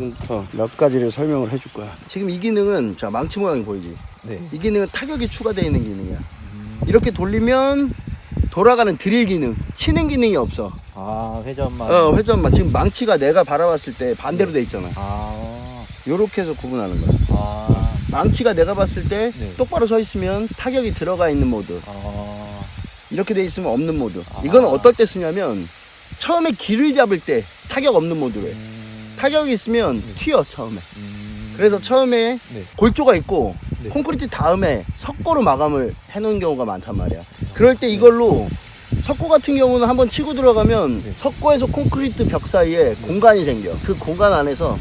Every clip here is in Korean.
지금부터 몇 가지를 설명을 해줄 거야. 지금 이 기능은 자 망치 모양이 보이지? 네. 이 기능은 타격이 추가되어 있는 기능이야. 이렇게 돌리면 돌아가는 드릴 기능, 치는 기능이 없어. 아 회전만. 어, 회전만. 지금 망치가 내가 바라봤을 때 반대로 돼 있잖아. 아. 요렇게 해서 구분하는 거야. 아. 망치가 내가 봤을 때 네. 똑바로 서 있으면 타격이 들어가 있는 모드. 아. 이렇게 돼 있으면 없는 모드. 아. 이건 어떨 때 쓰냐면 처음에 길을 잡을 때 타격 없는 모드로 해. 음. 타격이 있으면 튀어 처음에. 음. 그래서 처음에 네. 골조가 있고 네. 콘크리트 다음에 석고로 마감을 해놓은 경우가 많단 말이야. 그럴 때 이걸로 석고 같은 경우는 한번 치고 들어가면 네. 석고에서 콘크리트 벽 사이에 공간이 생겨. 그 공간 안에서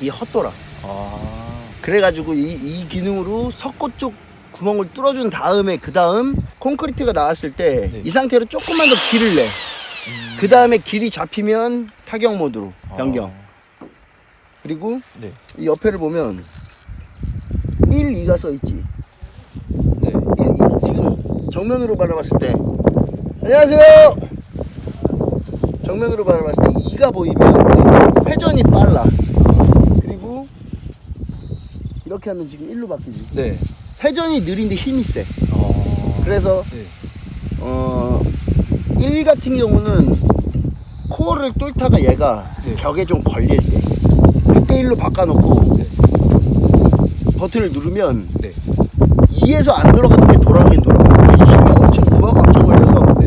이 헛돌아. 아. 그래가지고 이, 이 기능으로 석고 쪽 구멍을 뚫어준 다음에 그 다음 콘크리트가 나왔을 때 이 네. 상태로 조금만 더 길을 내. 그 다음에 길이 잡히면 타격 모드로 변경. 아. 그리고 네. 이 옆에를 보면 1, 2가 써 있지. 네. 1, 2. 지금 정면으로 바라봤을 때 안녕하세요. 정면으로 바라봤을 때 2가 보이면 회전이 빨라. 그리고 이렇게 하면 지금 1로 바뀌지. 네. 회전이 느린데 힘이 세. 어. 그래서 네. 어, 1 같은 경우는 코어를 뚫다가 얘가 네. 벽에 좀 걸릴 때 그때 1로 바꿔놓고 네. 버튼을 누르면 네. 2에서 안게 돌아가긴 돌아가. 그래서 힘이 엄청 부하가 엄청 걸려서 네.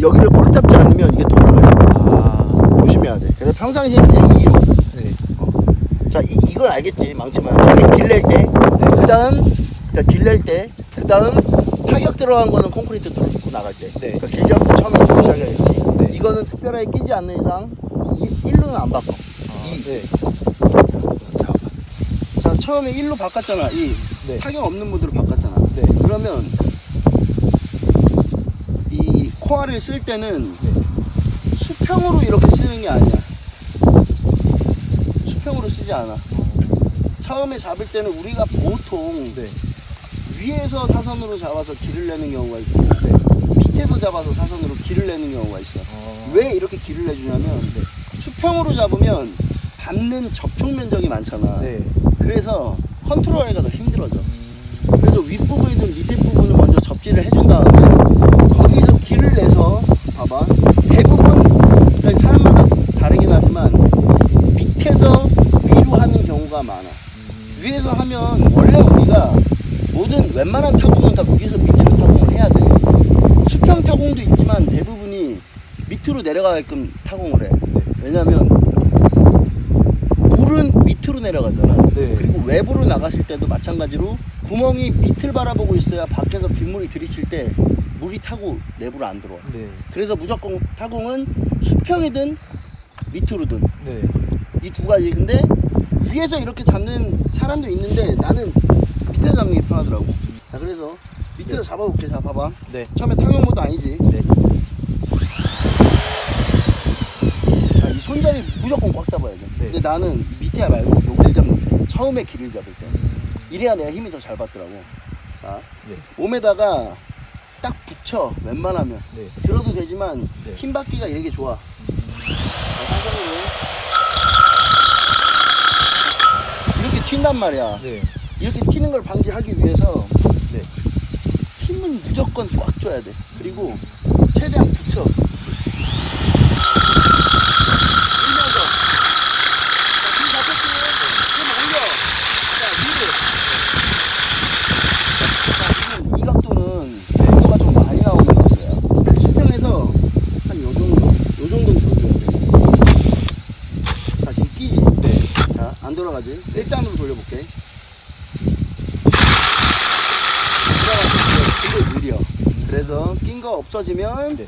여기를 꽉 잡지 않으면 이게 돌아가요. 아. 조심해야 돼. 그래서 평상시에 그냥 2로. 네. 자, 이, 이걸 알겠지. 망치만. 저기 길낼 때. 그 다음, 그러니까 길낼 때. 그 다음, 타격 들어간 거는 콘크리트 뚫고 나갈 때. 네. 그러니까 길 잡을 때 처음에 시작해야지. 네. 이거는 특별하게 끼지 않는 이상 1로는 안 바꿔. 아, 이. 네. 자, 자, 처음에 1로 바꿨잖아. 이. 네. 타격 없는 모드로 바꿨잖아. 네. 그러면 이 코아를 쓸 때는 네. 수평으로 이렇게 쓰는 게 아니야. 수평으로 쓰지 않아. 처음에 잡을 때는 우리가 보통 네. 위에서 사선으로 잡아서 길을 내는 경우가 있고 네. 밑에서 잡아서 사선으로 길을 내는 경우가 있어. 어. 왜 이렇게 길을 내주냐면 네. 수평으로 잡으면 닿는 접촉 면적이 많잖아. 네. 그래서 컨트롤하기가 더 힘들어져. 음. 그래서 윗부분이든 밑에 부분을 먼저 접지를 해준 다음에 거기서 길을 내서 봐봐 대부분 그러니까 사람마다 다르긴 하지만 밑에서 위로 하는 경우가 많아 음. 위에서 하면 원래 우리가 모든 웬만한 타공은 다 위에서 밑으로 타공을 타공도 있지만 대부분이 밑으로 내려가게끔 타공을 해 왜냐면 물은 밑으로 내려가잖아 네. 그리고 외부로 나갔을 때도 마찬가지로 구멍이 밑을 바라보고 있어야 밖에서 빗물이 들이칠 때 물이 타고 내부로 안 들어와. 네. 그래서 무조건 타공은 수평이든 밑으로든 네. 이두 가지. 근데 위에서 이렇게 잡는 사람도 있는데 나는 밑에서 잡는 게 편하더라고. 자, 그래서 밑에서 잡아볼게. 자, 봐봐. 네. 처음에 타격 모드 아니지. 네. 자, 이 손잡이 무조건 꽉 잡아야 돼. 네. 근데 나는 밑에 말고 여기를 잡는 편이야. 처음에 길을 잡을 때. 이래야 내가 힘이 더 잘 받더라고. 자, 네. 몸에다가 딱 붙여. 웬만하면. 네. 들어도 되지만 네. 힘 받기가 이게 좋아. 자, 상상으로. 이렇게 튄단 말이야. 네. 이렇게 튀는 걸 방지하기 위해서 네. 힘은 무조건 꽉 줘야 돼. 그리고 최대한 붙여. 이 각도는 각도가 좀 많이 나오는 각도야. 수평에서 한 요 정도, 요 정도는 들어줘야 돼. 자, 지금 끼지? 네. 자, 안 돌아가지? 1단으로 돌려볼게. 근데 느려. 그래서 낀 거 없어지면 네.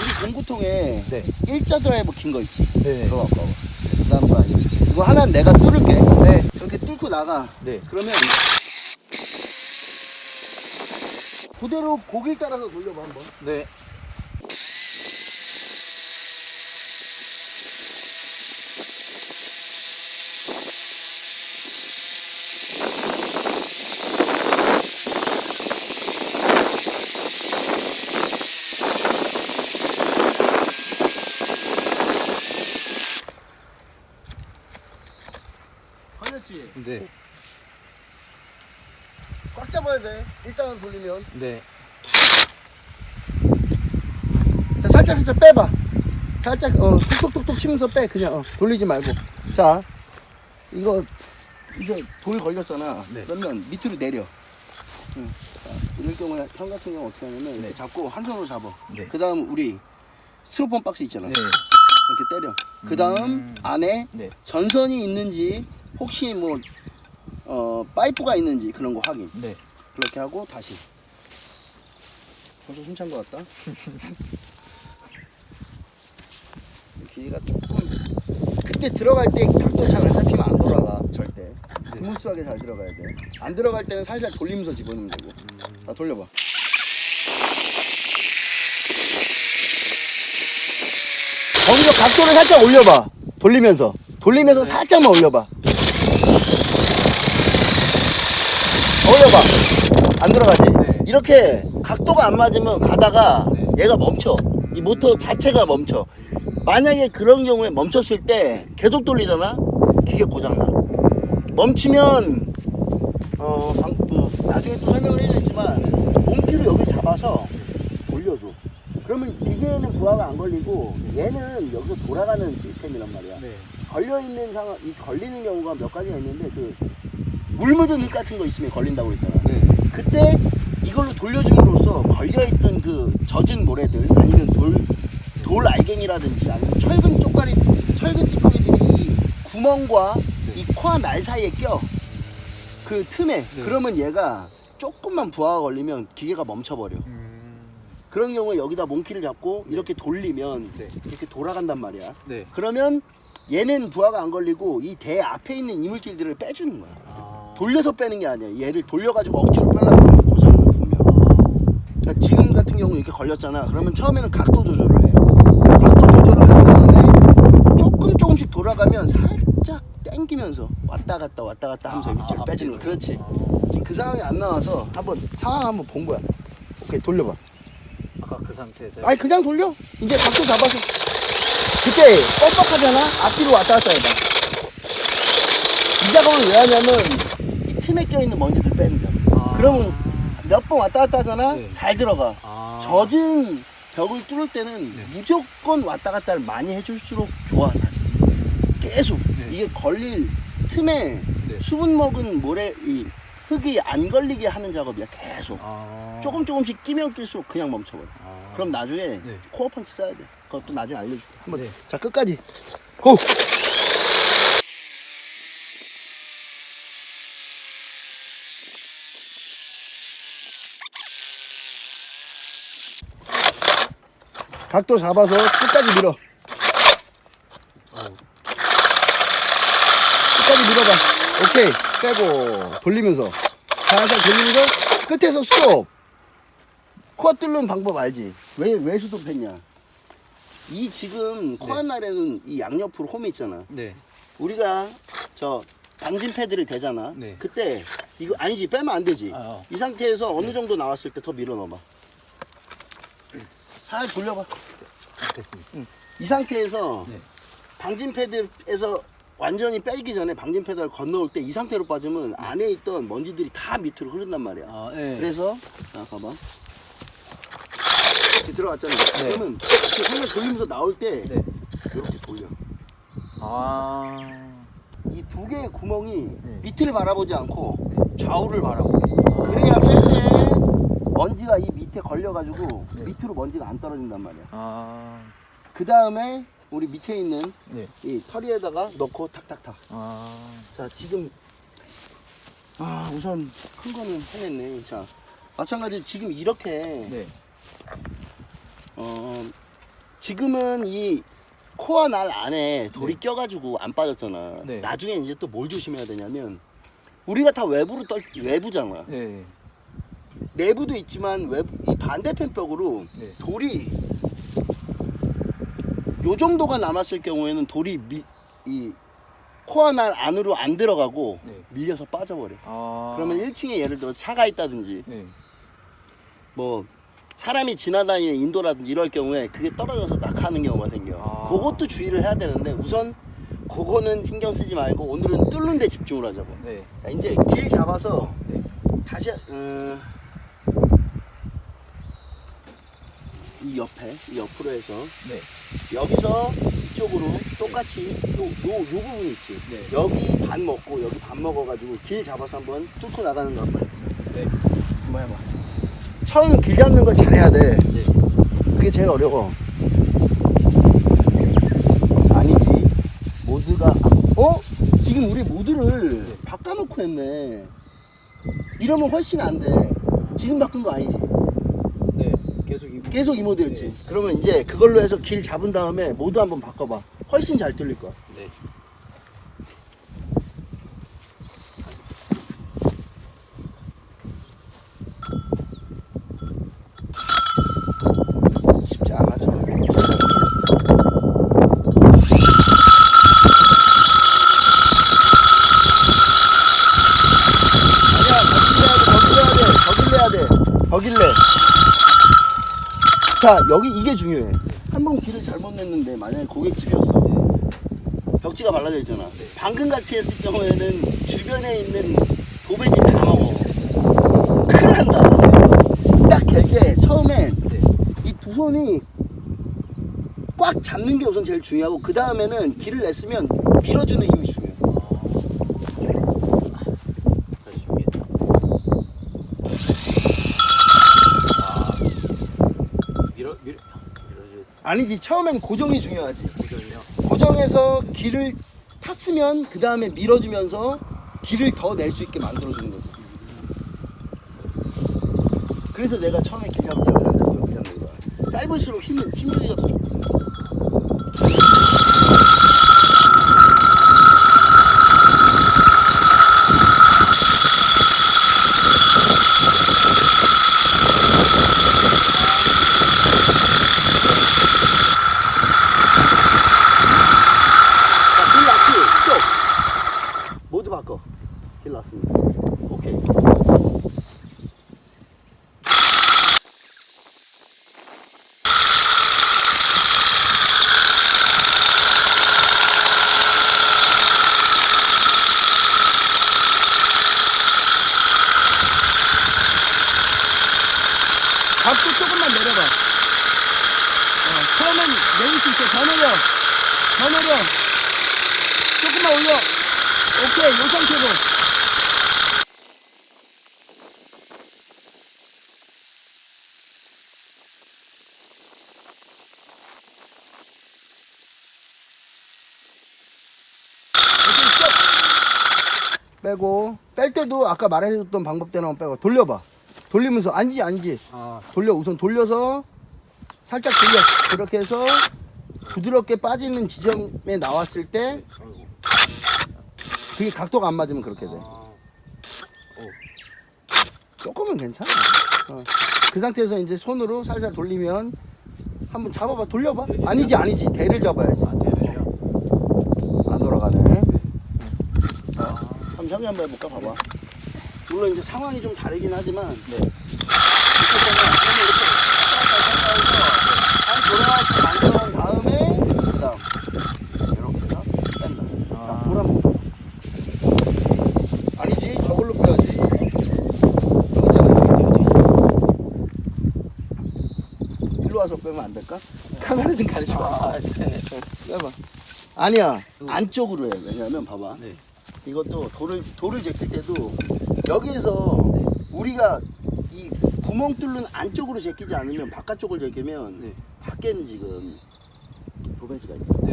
우리 공구통에 네. 일자 드라이버 긴거 있지? 네. 그거 갖고 와봐. 그 다음 거 아니야. 이거 하나 는 내가 뚫을게. 네. 이렇게 뚫고 나가. 네. 그러면 그대로 고길 따라서 돌려봐 한번. 네. 그렇지. 네. 꽉 잡아야 돼. 일단은 돌리면. 네. 자, 살짝 살짝 빼봐. 살짝 어 톡톡톡톡 치면서 빼 그냥 어, 돌리지 말고. 자, 이거 이제 돌 걸렸잖아. 네. 그러면 밑으로 내려. 응. 자, 이럴 경우에 형 같은 경우 어떻게 하냐면 이렇게 네. 잡고 한 손으로 잡아. 네. 그다음 우리 스로폰 박스 있잖아. 네. 이렇게 때려. 그 다음 음. 안에 네. 전선이 있는지 혹시 뭐 어, 파이프가 있는지 그런 거 확인. 네. 그렇게 하고 다시. 벌써 숨찬 것 같다. 길이가 조금 그때 들어갈 때 각도 잘안 잡히면 안 돌아가 절대. 스무스하게 잘 들어가야 돼. 안 들어갈 때는 살살 돌리면서 집어넣으면 되고. 자 돌려봐. 먼저 각도를 살짝 올려봐. 돌리면서. 돌리면서 살짝만 올려봐. 올려봐. 안 들어가지? 네. 이렇게 각도가 안 맞으면 가다가 네. 얘가 멈춰. 이 모터 자체가 멈춰. 만약에 그런 경우에 멈췄을 때 계속 돌리잖아? 기계 고장나. 멈추면, 어, 방, 그, 나중에 또 설명을 해주겠지만, 몽키로 여기 잡아서 돌려줘. 그러면 기계에는 부하가 안 걸리고, 얘는 여기서 돌아가는 시스템이란 말이야. 네. 걸려 있는 상황, 이 걸리는 경우가 몇 가지가 있는데 그 물 묻은 흙 같은 거 있으면 걸린다고 그랬잖아. 네. 그때 이걸로 돌려줌으로써 걸려 있던 그 젖은 모래들 아니면 돌, 돌 알갱이라든지 아니면 철근 쪽가리, 철근 찌꺼기들이 이 구멍과 네. 이 코와 날 사이에 껴. 그 틈에 네. 그러면 얘가 조금만 부하가 걸리면 기계가 멈춰버려. 음. 그런 경우에 여기다 몽키를 잡고 이렇게 돌리면 네. 이렇게 돌아간단 말이야. 네. 그러면 얘는 부하가 안 걸리고 이 대 앞에 있는 이물질들을 빼주는 거야. 아. 돌려서 빼는 게 아니야. 얘를 돌려가지고 억지로 빼려고 하면 고장나 분명. 그러니까 지금 같은 경우 이렇게 걸렸잖아. 그러면 처음에는 각도 조절을 해. 각도 조절을 한 다음에 조금 조금씩 돌아가면 살짝 당기면서 왔다 갔다 왔다 갔다 하면서 아, 이물질을 아, 빼주는 거야. 앞뒤로. 그렇지. 아. 지금 그 상황이 안 나와서 한번 상황 한번 본 거야. 오케이 돌려봐. 아까 그 상태에서. 아니 그냥 돌려. 이제 각도 잡아서. 그때 뻑뻑하잖아. 앞뒤로 왔다 갔다 해봐. 이 작업을 왜 하냐면 이 틈에 껴있는 먼지들 빼는 작업. 아. 그러면 몇 번 왔다 갔다 하잖아. 네. 잘 들어가. 아. 젖은 벽을 뚫을 때는 네. 무조건 왔다 갔다를 많이 해줄수록 좋아 사실. 계속 네. 이게 걸릴 틈에 네. 수분 먹은 모래 이 흙이 안 걸리게 하는 작업이야 계속. 아. 조금 조금씩 끼면 낄수록 그냥 멈춰버려. 아. 그럼 나중에 네. 코어 펀치 써야 돼. 그것도 나중에 알려줄게. 한번 네. 자 끝까지. 고. 각도 잡아서 끝까지 밀어. 끝까지 밀어봐. 오케이. 빼고 돌리면서 살살 돌리면서 끝에서 스톱. 코어 뚫는 방법 알지? 왜, 왜 수습했냐? 이 지금 코어 날에는 이 양옆으로 홈이 있잖아. 네. 우리가 저 방진 패드를 대잖아. 네. 그때 이거 아니지 빼면 안 되지. 아, 어. 이 상태에서 어느 정도 나왔을 때 더 밀어 넣어봐. 살 돌려봐. 아, 됐습니다. 이 상태에서 네. 방진 패드에서 완전히 빼기 전에 방진 패드를 건너올 때 이 상태로 빠지면 안에 있던 먼지들이 다 밑으로 흐른단 말이야. 아, 네. 그래서 자 봐봐 이렇게 들어갔잖아 그러면 이렇게 살짝 돌리면서 나올 때 네. 이렇게 돌려 아. 이 두 개의 구멍이 네. 밑을 바라보지 않고 좌우를 바라보게 그래야 뺄때 먼지가 이 밑에 걸려가지고 네. 밑으로 먼지가 안 떨어진단 말이야 아. 그 다음에 우리 밑에 있는 네. 이 털이에다가 넣고 탁탁탁 아. 자 지금 아 우선 큰 거는 해냈네 자 마찬가지 로 지금 이렇게 네. 어, 지금은 이 코어 날 안에 돌이 네. 껴가지고 안 빠졌잖아. 네. 나중에 이제 또 뭘 조심해야 되냐면 우리가 다 외부로 떨 외부잖아. 네. 내부도 있지만 외부 이 반대편 벽으로 네. 돌이 요 정도가 남았을 경우에는 돌이 미, 이 코어 날 안으로 안 들어가고 네. 밀려서 빠져버려. 아. 그러면 1층에 예를 들어 차가 있다든지 네. 뭐 사람이 지나다니는 인도라든지 이럴 경우에 그게 떨어져서 낙하하는 경우가 생겨. 아. 그것도 주의를 해야 되는데 우선 그거는 신경 쓰지 말고 오늘은 뚫는 데 집중을 하자고. 네. 자, 이제 길 잡아서 네. 다시 어, 이 옆에 이 옆으로 해서 네. 여기서 이쪽으로 똑같이 요 요 요 부분 있지. 네. 여기 반 먹고 여기 반 먹어가지고 길 잡아서 한번 뚫고 나가는 거 한번 해보자. 네. 한번 해봐. 처음 길 잡는 걸 잘해야 돼. 네. 그게 제일 어려워. 아니지. 모드가 어? 지금 우리 모드를 바꿔놓고 했네. 이러면 훨씬 안 돼. 지금 바꾼 거 아니지? 네. 계속 이 계속 이 모드였지. 네. 그러면 이제 그걸로 해서 길 잡은 다음에 모드 한번 바꿔봐. 훨씬 잘 뚫릴 거야. 네. 쉽지 않아, 처음에. 버길래야 돼, 버길래. 자, 여기 이게 중요해. 한 번 길을 잘못 냈는데, 만약에 고깃집이었어. 벽지가 발라져 있잖아. 방금 같이 했을 경우에는 주변에 있는 도배지 다 먹어. 큰일 난다. 딱 갤게 처음에 네. 이두 손이 꽉 잡는 게 우선 제일 중요하고 그 다음에는 길을 냈으면 밀어주는 힘이 중요해. 다시 위에. 아. 밀어 밀어 밀어줘. 아니지 처음엔 고정이 중요하지. 고정이요. 고정해서 길을 탔으면 그 다음에 밀어주면서 길을 더 낼 수 있게 만들어주는 거지. 그래서 내가 처음에 여기 잡는 거야. 짧을수록 힘 힘들기가 더 좋고. 자, 길 났지? 스톱. 모두 바꿔. 길 났습니다. 오케이. 앞으로 조금만 내려가. 어, 처음엔 내릴 수 있어. 더 내려. 더 내려. 조금만 올려. 오케이, 몇 번째도. 빼고 뺄 때도 아까 말해줬던 방법대로 빼고 돌려봐. 돌리면서 아니지 아니지. 아. 돌려 우선 돌려서 살짝 돌려. 그렇게 해서 부드럽게 빠지는 지점에 나왔을 때. 그게 각도가 안 맞으면 그렇게 돼. 아. 조금은 괜찮아. 어. 그 상태에서 이제 손으로 살살 돌리면 한번 잡아봐. 돌려봐. 아니지 아니지. 대를 잡아야지. 아 대를요. 안 돌아가네. 자, 형이 한번 해볼까? 봐봐. 물론 이제 상황이 좀 다르긴 하지만. 네. 잘 돌아가게 만들어 다음에 그 다음 이렇게 해서 뺀다. 자, 아. 더. 아니지 저걸로 빼야지. 있잖아. 일로 와서 빼면 안 될까? 카메라 좀 가리지 마. 아 네. 빼봐. 아니야 안쪽으로 해. 왜냐면 봐봐. 네. 이것도 돌을 돌을 제낄 때도 여기에서 우리가 이 구멍 뚫는 안쪽으로 제끼지 않으면 바깥쪽을 제끼면 네. 밖에는 지금 도배지가 있어. 네.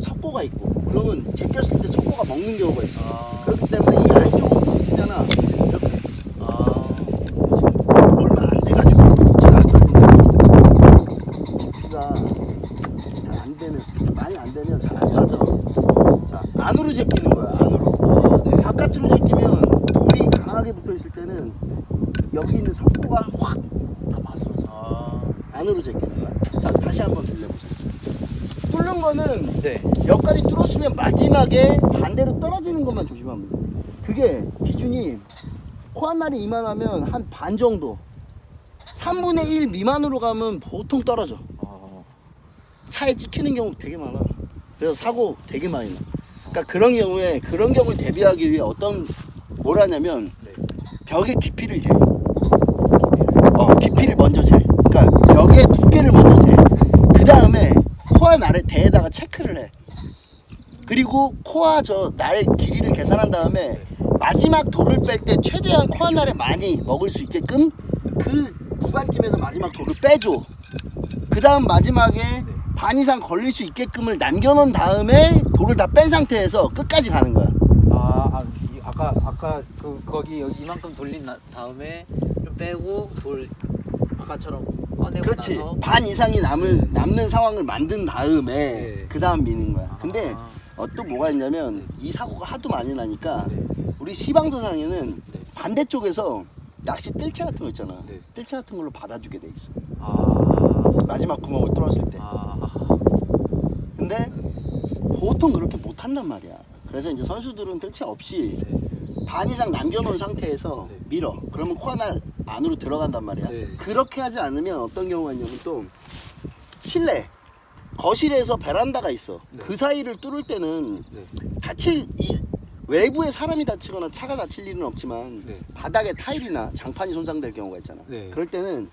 석고가 있고 그러면 제꼈을 때 석고가 먹는 경우가 있어. 아. 그렇기 때문에 이 안쪽으로 쓰잖아. 이렇게 아. 얼마 안 돼가지고 잘안 빠진다. 키가 잘안 되면 많이 안 되면 잘안 빠져. 자 안으로 제끼는 거야 안으로. 아, 네. 바깥으로 제끼면 돌이 강하게 붙어 있을 때는 여기 있는 석고가 확다 마설어서 아. 안으로 제끼는 거야. 자 다시 한번 돌려보자. 뚫는 거는 네. 여기까지 뚫었으면 마지막에 반대로 떨어지는 것만 조심하면 돼. 그게 기준이 코 한 마리 이만하면 한 반 정도. 3분의 1 미만으로 가면 보통 떨어져. 아. 차에 찍히는 경우 되게 많아. 그래서 사고 되게 많이 나. 그러니까 그런 경우에 그런 경우에 대비하기 위해 어떤 뭘 하냐면 네. 벽의 깊이를 재. 어, 깊이를 먼저 재. 그러니까 벽의 두께를 먼저 재. 그 다음에 코아 날의 대에다가 체크를 해. 그리고 코아 저날 길이를 계산한 다음에 마지막 돌을 뺄 때 최대한 코아 날에 많이 먹을 수 있게끔 그 구간쯤에서 마지막 돌을 빼줘. 그 다음 마지막에 반 이상 걸릴 수 있게끔을 남겨놓은 다음에 돌을 다 뺀 상태에서 끝까지 가는 거야. 아, 아까 아까 그 거기 여기 이만큼 돌린 나- 다음에 좀 빼고 돌 아까처럼 꺼내고 그렇지. 나서 반 이상이 남을 남는 상황을 만든 다음에 네. 그 다음 미는 거야. 근데 아. 어, 또 뭐가 있냐면 이 사고가 하도 많이 나니까 네. 우리 시방서상에는 네. 반대쪽에서 낚시 뜰채 같은 거 있잖아. 네. 뜰채 같은 걸로 받아주게 돼 있어. 아, 마지막 구멍을 뚫었을 때. 아, 근데 보통 그렇게 못 한단 말이야. 그래서 이제 선수들은 뜰채 없이 네. 반 이상 남겨놓은 상태에서 네. 밀어. 그러면 코아날 안으로 들어간단 말이야. 네. 그렇게 하지 않으면 어떤 경우가 있냐면 또 실내 거실에서 베란다가 있어. 네. 그 사이를 뚫을 때는 네. 다칠 이 외부에 사람이 다치거나 차가 다칠 일은 없지만 네. 바닥에 타일이나 장판이 손상될 경우가 있잖아. 네. 그럴 때는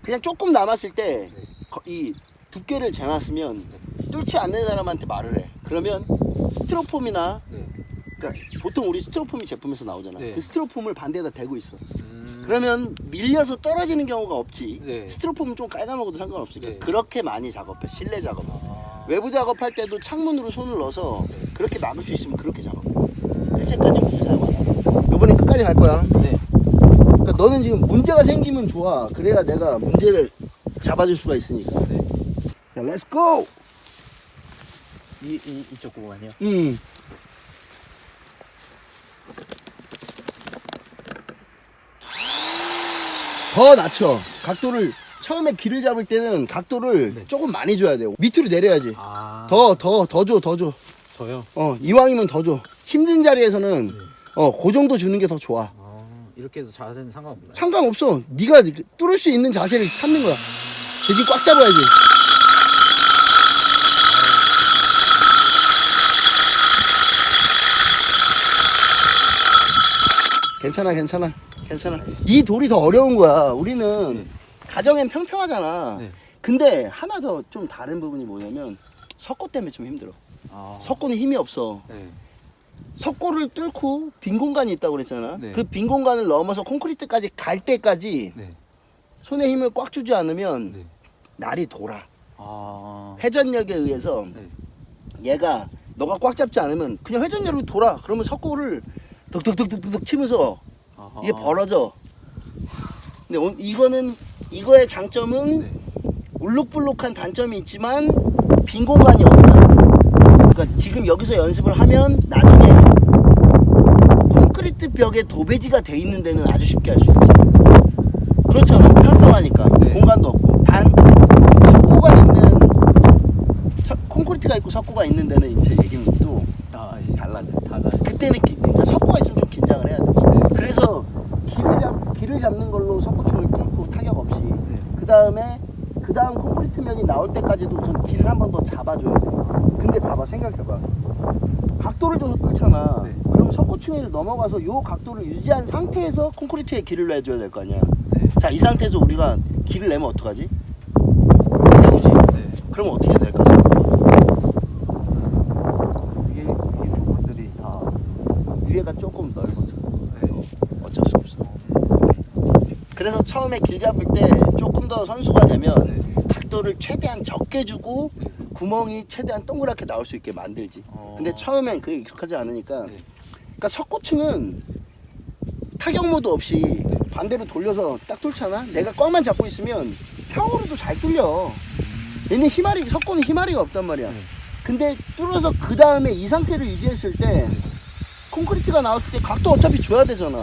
그냥 조금 남았을 때 네. 이 두께를 재놨으면 뚫지 않는 사람한테 말을 해. 그러면 스티로폼이나 네. 그러니까 보통 우리 스티로폼이 제품에서 나오잖아. 네. 그 스티로폼을 반대에다 대고 있어. 음, 그러면 밀려서 떨어지는 경우가 없지. 네. 스티로폼은 좀 깔아먹어도 상관없으니까 네. 그렇게 많이 작업해. 실내 작업. 아, 외부 작업할 때도 창문으로 손을 넣어서 네. 그렇게 막을 수 있으면 그렇게 작업해. 일체까지 굳이 사용하라. 이번에 끝까지 갈 거야. 네. 그러니까 너는 지금 문제가 생기면 좋아. 그래야 내가 문제를 잡아줄 수가 있으니까. 네. 자, 렛츠 고! 이, 이 이쪽 구간이요. 음. 더 낮춰. 각도를 처음에 길을 잡을 때는 각도를 네. 조금 많이 줘야 돼요. 밑으로 내려야지. 아, 더, 더, 더 줘, 더 줘. 저요. 어, 이왕이면 더 줘. 힘든 자리에서는 네. 어, 그 정도 주는 게 더 좋아. 아, 이렇게 해도 자세는 상관없나요? 상관없어. 네가 뚫을 수 있는 자세를 찾는 거야. 대신 꽉 잡아야지. 괜찮아, 괜찮아, 괜찮아. 이 돌이 더 어려운 거야. 우리는 네. 가정엔 평평하잖아. 네. 근데 하나 더 좀 다른 부분이 뭐냐면 석고 때문에 좀 힘들어. 아, 석고는 힘이 없어. 네. 석고를 뚫고 빈 공간이 있다고 그랬잖아. 네. 그 빈 공간을 넘어서 콘크리트까지 갈 때까지 네. 손에 힘을 꽉 주지 않으면 네. 날이 돌아. 아, 회전력에 의해서 네. 얘가 너가 꽉 잡지 않으면 그냥 회전력이 돌아. 그러면 석고를 득득득득득 치면서 아하. 이게 벌어져. 근데 오- 이거는 이거의 장점은 네. 울룩불룩한 단점이 있지만 빈 공간이 없다. 그러니까 지금 여기서 연습을 하면 나중에 콘크리트 벽에 도배지가 돼 있는 데는 아주 쉽게 할 수 있지. 그렇잖아. 평평하니까 네. 공간도 없고 단 석고가 있는 석- 콘크리트가 있고 석고가 있는 데는 이제 얘기는 또 아, 예. 달라져. 달라요. 그때는 기, 이제 석고가 있으면 좀 긴장을 해야 돼. 네. 그래서 길을 잡 길을 잡는 걸로 석고총을 뚫고 타격 없이 네. 그 다음에 그 다음 콘크리트 면이 나올 때까지도 우선 길을 한 번 더 잡아줘야 돼. 근데 봐봐 생각해봐. 각도를 줘서 뚫잖아. 네. 그럼 석고층을 넘어가서 요 각도를 유지한 상태에서 콘크리트에 길을 내줘야 될 거 아니야. 네. 자 이 상태에서 우리가 길을 내면 어떡하지? 세우지. 네. 그럼 어떻게 해야 될까 생각해봐. 위에 위에 부분들이 다 위에가 조금 넓어져. 네. 어쩔 수 없어. 그래서 처음에 길 잡을 때 조금 더 선수가 되면 네. 각도를 최대한 적게 주고 네. 구멍이 최대한 동그랗게 나올 수 있게 만들지. 어. 근데 처음엔 그게 익숙하지 않으니까. 네. 그러니까 석고층은 타격 모드 없이 반대로 돌려서 딱 뚫잖아. 내가 꽉만 잡고 있으면 평으로도 잘 뚫려. 얘는 희마리 석고는 희마리가 없단 말이야. 네. 근데 뚫어서 그 다음에 이 상태를 유지했을 때 콘크리트가 나왔을 때 각도 어차피 줘야 되잖아.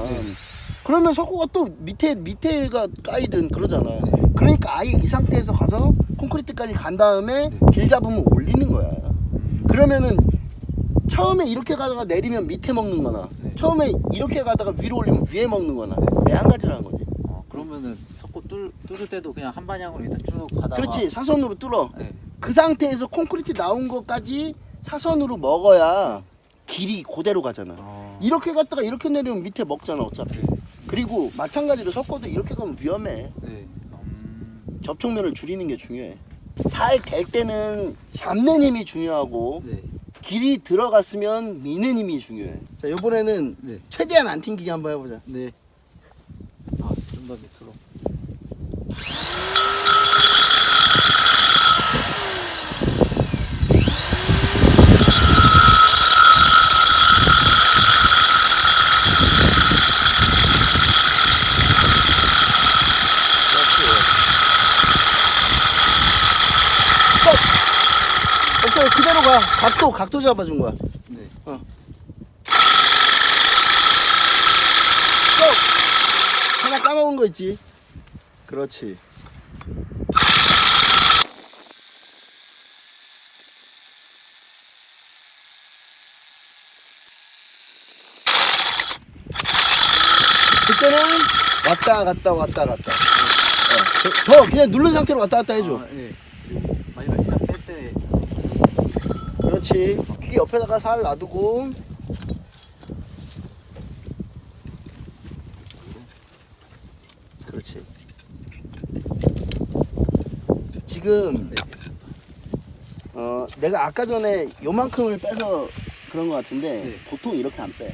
네. 그러면 석고가 또 밑에 밑에가 까이든 그러잖아. 네. 그러니까 아예 이 상태에서 가서 콘크리트까지 간 다음에 네. 길 잡으면 올리는 거야. 음. 그러면은 처음에 이렇게 가다가 내리면 밑에 먹는 거나 네. 처음에 이렇게 가다가 위로 올리면 위에 먹는 거나 네. 매한가지라는 거지. 어, 그러면은 석고 뚫 뚫을 때도 그냥 한 방향으로 일단 쭉 가다가 그렇지 사선으로 뚫어. 네. 그 상태에서 콘크리트 나온 것까지 사선으로 먹어야 길이 그대로 가잖아. 어. 이렇게 갔다가 이렇게 내리면 밑에 먹잖아 어차피. 그리고 마찬가지로 섞어도 이렇게 가면 위험해. 네. 음, 접촉면을 줄이는 게 중요해. 살댈 때는 잡는 힘이 중요하고 네. 길이 들어갔으면 미는 힘이 중요해. 자, 이번에는 네. 최대한 안 튕기게 한번 해보자. 네. 아, 좀 더 밑으로. 없어, 그대로 가. 각도, 각도 잡아준 거야. 네. 어. 하나 까먹은 거 있지? 그렇지. 그때는 왔다 갔다 왔다 갔다. 어, 더, 더 그냥 누른 상태로 왔다 갔다 해줘. 아, 네. 마지막 일단 뺄 때. 그렇지. 귀 옆에다가 살 놔두고. 그렇지. 지금 네. 어 내가 아까 전에 요만큼을 빼서 그런 것 같은데 네. 보통 이렇게 안 빼.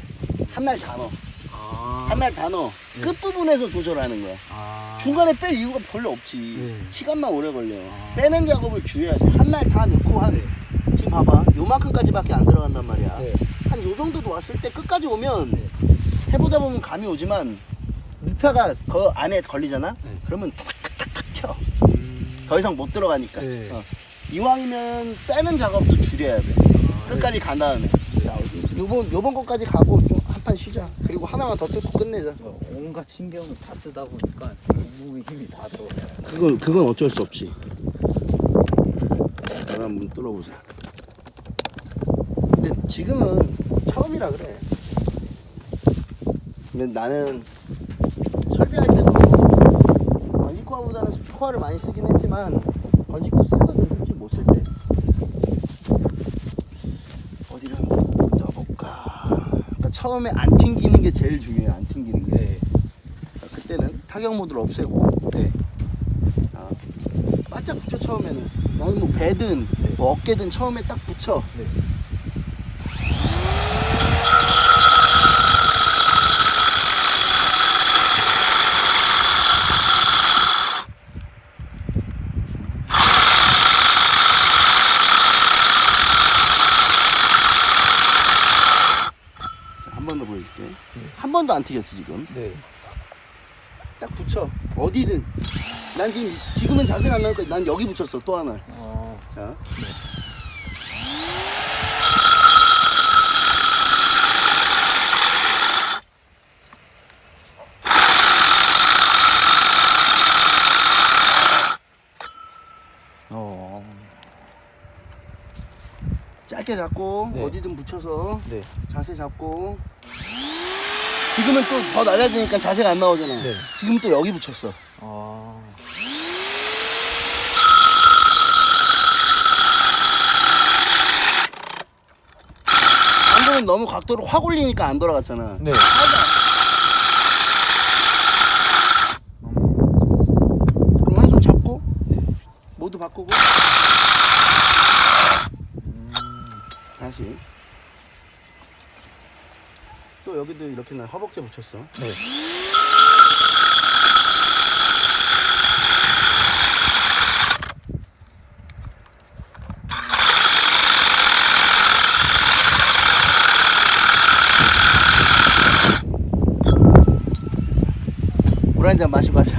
한 날 다 넣어. 아. 한 날 다 넣어. 네. 끝 부분에서 조절하는 거야. 아. 중간에 뺄 이유가 별로 없지. 네. 시간만 오래 걸려. 아. 빼는 작업을 줄여야 돼. 한 날 다 넣고 한 네. 지금 봐봐. 요만큼까지밖에 안 들어간단 말이야. 네. 한요 정도도 왔을 때 끝까지 오면 네. 해보다 보면 감이 오지만 느타가 그 안에 걸리잖아. 네. 그러면 탁탁탁탁 튀어. 음. 더 이상 못 들어가니까. 네. 어. 이왕이면 빼는 작업도 줄여야 돼. 아, 끝까지 간 다음에. 자, 요번 요번 거까지 가고 좀 한 판 쉬자. 그리고 하나만 더 뜯고 끝내자. 뭐 온갖 신경을 다 쓰다 보니까 몸에 힘이 다 들어가요. 그건 그건 어쩔 수 없지. 내가 한번 뚫어보자. 근데 지금은 처음이라 그래. 근데 나는 설비할 때도 건식코어보다는 스코어를 많이 쓰긴 했지만 건식코 쓰거든 솔직히 못 쓸 때. 어디를 한번 넣어볼까. 그러니까 처음에 안 튕기는 게 제일 중요해. 안 튕기는 게. 네. 그러니까 그때는 타격 모드를 없애고 네. 아, 바짝 붙여 처음에는 나는 뭐 배든 네. 뭐 어깨든 처음에 딱 붙여 네. 한 번 더 보여줄게 한 번도 안 튀겼지 지금 네. 딱 붙여 어디든 난 지금 지금은 자세가 안 나니까 난 여기 붙였어 또 하나 어. 자. 어. 짧게 잡고 네. 어디든 붙여서 네. 자세 잡고 지금은 또 더 낮아지니까 자세가 안 나오잖아 네. 지금 또 여기 붙였어 아. 방금은 너무 각도를 확 올리니까 안 돌아갔잖아 네. 그럼 한 손 잡고 네. 모두 바꾸고 다시 또 여기도 이렇게 나 허벅지 붙였어 네. 물 한 잔 마시고 가자